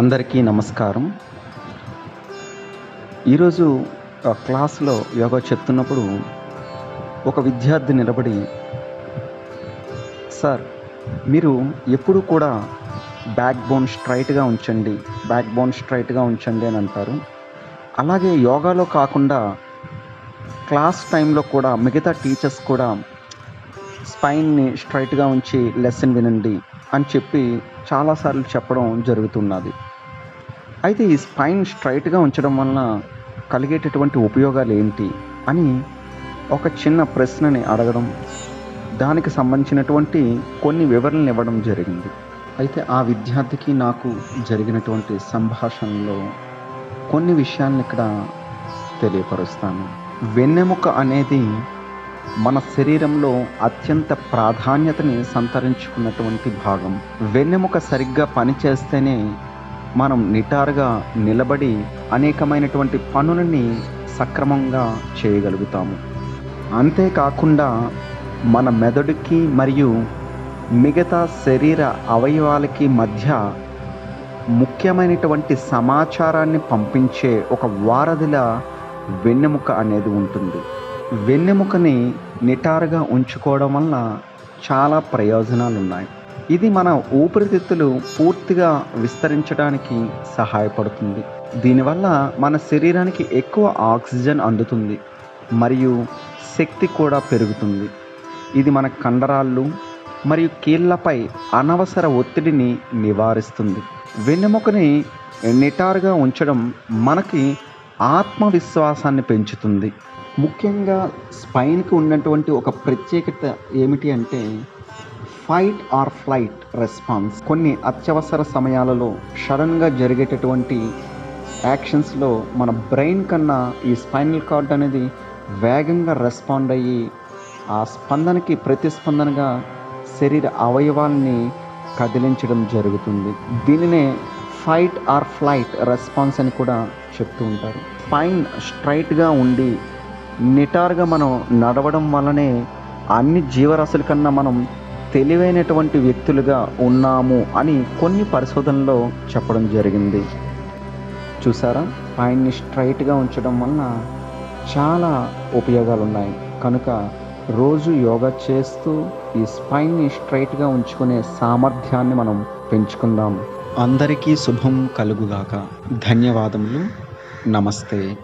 అందరికీ నమస్కారం. ఈరోజు క్లాస్లో యోగా చెప్తున్నప్పుడు ఒక విద్యార్థి నిలబడి సార్ మీరు ఎప్పుడు కూడా బ్యాక్ బోన్ స్ట్రైట్గా ఉంచండి బ్యాక్ బోన్ స్ట్రైట్గా ఉంచండి అని అంటారు. అలాగే యోగాలో కాకుండా క్లాస్ టైంలో కూడా మిగతా టీచర్స్ కూడా స్పైన్ని స్ట్రైట్గా ఉంచి లెసన్ వినండి అని చెప్పి చాలాసార్లు చెప్పడం జరుగుతున్నది. అయితే ఈ స్పైన్ స్ట్రైట్గా ఉంచడం వలన కలిగేటటువంటి ఉపయోగాలు ఏంటి అని ఒక చిన్న ప్రశ్నని అడగడం దానికి సంబంధించినటువంటి కొన్ని వివరణలు ఇవ్వడం జరిగింది. అయితే ఆ విద్యార్థికి నాకు జరిగినటువంటి సంభాషణలో కొన్ని విషయాలను ఇక్కడ తెలియపరుస్తాను. వెన్నెముక అనేది మన శరీరంలో అత్యంత ప్రాధాన్యతని సంతరించుకున్నటువంటి భాగం. వెన్నెముక సరిగ్గా పనిచేస్తేనే మనం నిటారుగా నిలబడి అనేకమైనటువంటి పనులని సక్రమంగా చేయగలుగుతాము. అంతేకాకుండా మన మెదడుకి మరియు మిగతా శరీర అవయవాలకి మధ్య ముఖ్యమైనటువంటి సమాచారాన్ని పంపించే ఒక వారధిలా వెన్నెముక అనేది ఉంటుంది. వెన్నెముకని నిటారుగా ఉంచుకోవడం వల్ల చాలా ప్రయోజనాలు ఉన్నాయి ఇది మన ఊపిరితిత్తులు పూర్తిగా విస్తరించడానికి సహాయపడుతుంది. దీనివల్ల మన శరీరానికి ఎక్కువ ఆక్సిజన్ అందుతుంది మరియు శక్తి కూడా పెరుగుతుంది. ఇది మన కండరాళ్ళు మరియు కీళ్ళపై అనవసర ఒత్తిడిని నివారిస్తుంది. వెన్నెముకని నిటారుగా ఉంచడం మనకి ఆత్మవిశ్వాసాన్ని పెంచుతుంది. ముఖ్యంగా స్పైన్కి ఉన్నటువంటి ఒక ప్రత్యేకత ఏమిటి అంటే ఫైట్ ఆర్ ఫ్లైట్ రెస్పాన్స్ కొన్ని అత్యవసర సమయాలలో సడన్గా జరిగేటటువంటి యాక్షన్స్లో మన బ్రెయిన్ కన్నా ఈ స్పైనల్ కార్డ్ అనేది వేగంగా రెస్పాండ్ అయ్యి ఆ స్పందనకి ప్రతిస్పందనగా శరీర అవయవాల్ని కదిలించడం జరుగుతుంది. దీనినే ఫైట్ ఆర్ ఫ్లైట్ రెస్పాన్స్ అని కూడా చెప్తూ ఉంటారు. స్పైన్ స్ట్రైట్గా ఉండి నిటారుగా మనం నడవడం వల్లనే అన్ని జీవరాశుల కన్నా మనం తెలివైనటువంటి వ్యక్తులుగా ఉన్నాము అని కొన్ని పరిశోధనలో చెప్పడం జరిగింది. చూసారా? ఆయన్ని స్ట్రైట్గా ఉంచడం వలన చాలా ఉపయోగాలు ఉన్నాయి కనుక రోజు యోగా చేస్తూ ఈ స్పైన్ని స్ట్రైట్గా ఉంచుకునే సామర్థ్యాన్ని మనం పెంచుకుందాం. అందరికీ శుభం కలుగుగాక. ధన్యవాదములు. నమస్తే.